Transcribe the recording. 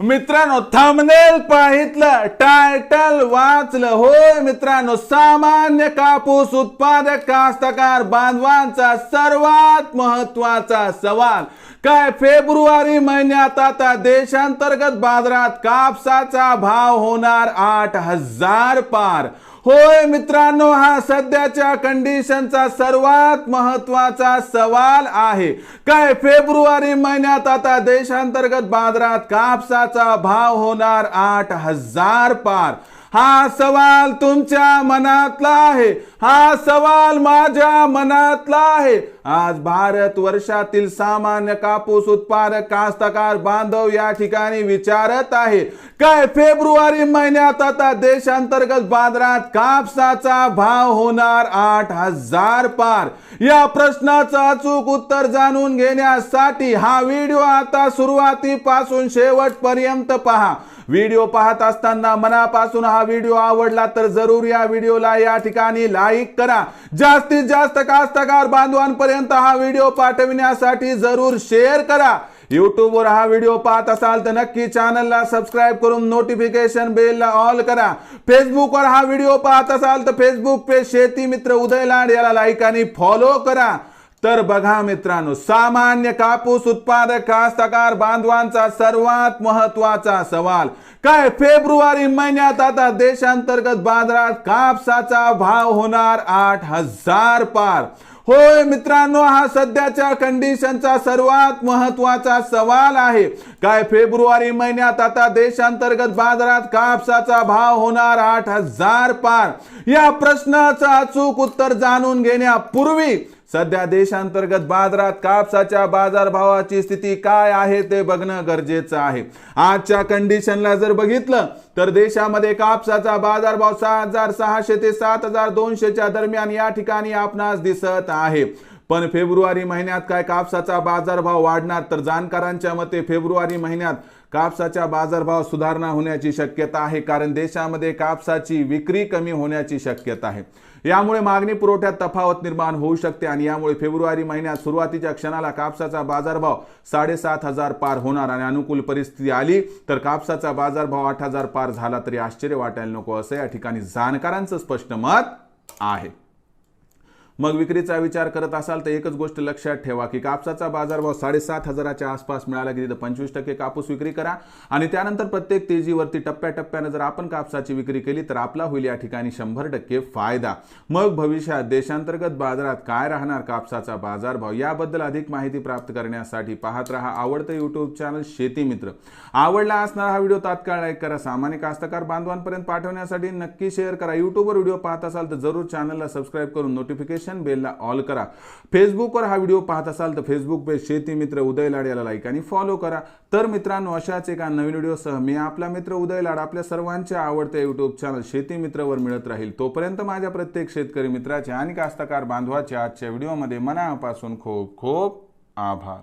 मित्रांनो थांबनेल पाहितलं टायटल वाचलं. होय मित्रांनो सामान्य कापूस उत्पादक कास्तकार बांधवांचा सर्वात महत्त्वाचा सवाल. काय फेब्रुवारी महिन्यात आता देशांतर्गत बाजारात कापसाचा भाव होणार आठ हजार पार? होय मित्रांनो हा सध्याच्या कंडिशनचा सर्वात महत्त्वाचा सवाल आहे. काय फेब्रुवारी महिन्यात आता देशांतर्गत बाजारात कापसाचा भाव होणार आठ हजार पार. हा सवाल तुमच्या मनातला आहे. हा सवाल माझ्या मनातला आहे. आज भारत वर्षातील सामान्य कापूस उत्पादक कास्तकार बांधव या ठिकाणी विचारत आहे. काय फेब्रुवारी महिन्यात आता देशांतर्गत बाजारात कापसाचा भाव होणार आठ हजार पार? या प्रश्नाचं अचूक उत्तर जाणून घेण्यासाठी हा व्हिडिओ आता सुरुवातीपासून शेवटपर्यंत पहा. व्हिडिओ पाहत असताना मनापासून हा व्हिडिओ आवडला तर जरूर या व्हिडिओला या ठिकाणी लाईक करा. जास्तीत जास्त कास्तकार बांधवांपर्यंत हा व्हिडिओ पाठविण्यासाठी जरूर शेअर करा. यूट्यूबवर हा व्हिडिओ पाहत असाल तर नक्की चॅनलला सबस्क्राईब करून नोटिफिकेशन बेलला ऑल करा. फेसबुकवर हा व्हिडिओ पाहत असाल तर फेसबुक पेज शेती मित्र उदय लाड याला लाईक आणि फॉलो करा. तर बघा मित्रांनो सामान्य कापूस उत्पादक कास्तकार बांधवांचा सर्वात महत्त्वाचा सवाल काय फेब्रुवारी महिन्यात आता देशांतर्गत बाजारात कापसाचा भाव होणार आठ हजार पार? होय मित्रांनो हा सध्याच्या कंडिशनचा सर्वात महत्त्वाचा सवाल आहे. काय फेब्रुवारी महिन्यात आता देशांतर्गत बाजारात कापसाचा भाव होणार आठ हजार पार? या प्रश्नाचं अचूक उत्तर जाणून घेण्यापूर्वी सध्या देशांतर्गत बाजारात कापसाच्या बाजारभावाची स्थिती काय आहे ते बघणं गरजेचं आहे. आजच्या कंडिशनला जर बघितलं तर देशामध्ये कापसाचा बाजारभाव सहा हजार सहाशे ते सात हजार दोनशेच्या दरम्यान या ठिकाणी आपणास दिसत आहे. पण फेब्रुवारी महिन्यात काय कापसाचा बाजारभाव वाढणार तर जाणकारांच्या मते फेब्रुवारी महिन्यात कापसाच्या बाजारभाव सुधारणा होण्याची शक्यता आहे कारण देशामध्ये कापसाची विक्री कमी होण्याची शक्यता आहे. यामुळे मागणी पुरवठ्यात तफावत निर्माण होऊ शकते आणि यामुळे फेब्रुवारी महिन्यात सुरुवातीच्या क्षणाला कापसाचा बाजारभाव साडेसात हजार पार होणार आणि अनुकूल परिस्थिती आली तर कापसाचा बाजारभाव आठ हजार पार झाला तरी आश्चर्य वाटायला नको असं या ठिकाणी जाणकारांचं स्पष्ट मत आहे. मग विक्रीचा विचार करत असाल तर एकच गोष्ट लक्षात ठेवा की कापसाचा बाजारभाव साडेसात हजाराच्या आसपास मिळाला की तिथं पंचवीस टक्के कापूस विक्री करा. आणि त्यानंतर प्रत्येक तेजीवरती टप्प्याटप्प्यानं जर आपण कापसाची विक्री केली तर आपला होईल या ठिकाणी शंभर टक्के फायदा. मग भविष्यात देशांतर्गत बाजारात काय राहणार कापसाचा बाजारभाव याबद्दल अधिक माहिती प्राप्त करण्यासाठी पाहत रहा आवडतं युट्यूब चॅनल शेती मित्र. आवडला असणारा हा व्हिडिओ तात्काळ लाईक करा. सामान्य कास्तकार बांधवांपर्यंत पाठवण्यासाठी नक्की शेअर करा. युट्यूबवर व्हिडिओ पाहत असाल तर जरूर चॅनलला सबस्क्राईब करून नोटिफिकेशन नोटिफिकेशन बेलला ऑल करा. फेसबुकवर हा व्हिडिओ पाहत असाल तर फेसबुक पेज शेती मित्र उदय लाड याला लाईक आणि फॉलो करा. तर मित्रांनो अशाच एका नवीन व्हिडिओसह मी आपला मित्र उदय लाड आपल्या सर्वांच्या आवडत्या युट्यूब चॅनल शेती मित्रवर मिळत राहील. तोपर्यंत माझ्या प्रत्येक शेतकरी मित्राचे आणि कास्तकार बांधवाच्या आजच्या व्हिडिओमध्ये मनापासून खूप खूप आभार.